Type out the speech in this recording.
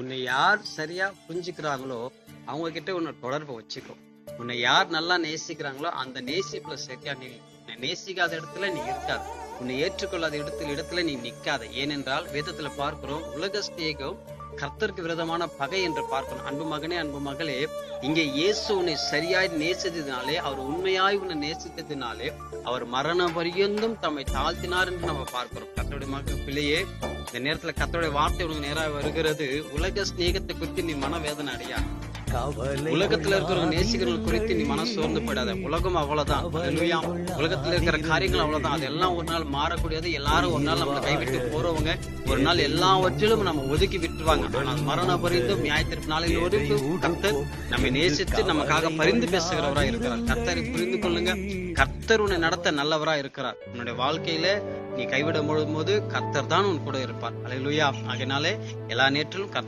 உன்னை யார் சரியா புரிஞ்சுக்கிறாங்களோ அவங்க கிட்ட உன்னை தொடர்பு வச்சுக்கோ. உன்னை யார் நல்லா நேசிக்கிறாங்களோ அந்த நேசிப்புல சரியா நீ நேசிக்காத இடத்துல நீ இருக்காது. உன்னை ஏற்றுக்கொள்ளாத இடத்துல இடத்துல நீ நிக்காத. ஏனென்றால் வேதத்துல பார்க்கிறோம் உலக ஸ்நேகம் கர்த்தருக்கு விரதமான பகை என்று பார்க்கணும். அன்பு மகனே அன்பு மகளே இங்கே இயேசு உன்னை சரியாய் நேசித்ததினாலே அவர் உண்மையாய் உன்னை நேசித்ததினாலே அவர் மரண பரியந்தும் தம்மை தாழ்த்தினார் என்று நம்ம பார்க்கிறோம். கர்த்தருடைய மக பிள்ளையே இந்த நேரத்துல கத்தோடைய வார்த்தை உனக்கு நேராக வருகிறது. உலக சிநேகத்தை குறித்து நீ மனவேதனை அடையா? உலகத்துல இருக்கிறவங்க நேசிக்கிறவங்க குறித்து நீ மன சோர்ந்து போயிடாத. உலகம் அவ்வளவுதான். உலகத்துல இருக்கிற காரியங்கள் அவ்வளவுதான். அதெல்லாம் ஒரு நாள் மாறக்கூடியது. எல்லாரும் ஒரு நாள் நம்மளை கைவிட்டு போறவங்க. ஒரு நாள் எல்லாவற்றிலும் நம்ம ஒதுக்கி விட்டுருவாங்க. ஆனால் மரண பரிந்தும் நியாயத்திற்கு நாளில் ஒரு கர்த்தர் நம்மை நேசித்து நமக்காக பரிந்து பேசுகிறவரா இருக்கிறார். கர்த்தரை புரிந்து கொள்ளுங்க. கர்த்தர் உன்னை நடத்த நல்லவரா இருக்கிறார். உன்னுடைய வாழ்க்கையில நீ கைவிட போது கர்த்தர் தான் உன் கூட இருப்பார். அலையிலுயா ஆகையினாலே எல்லா நேற்றிலும் கர்த்தர்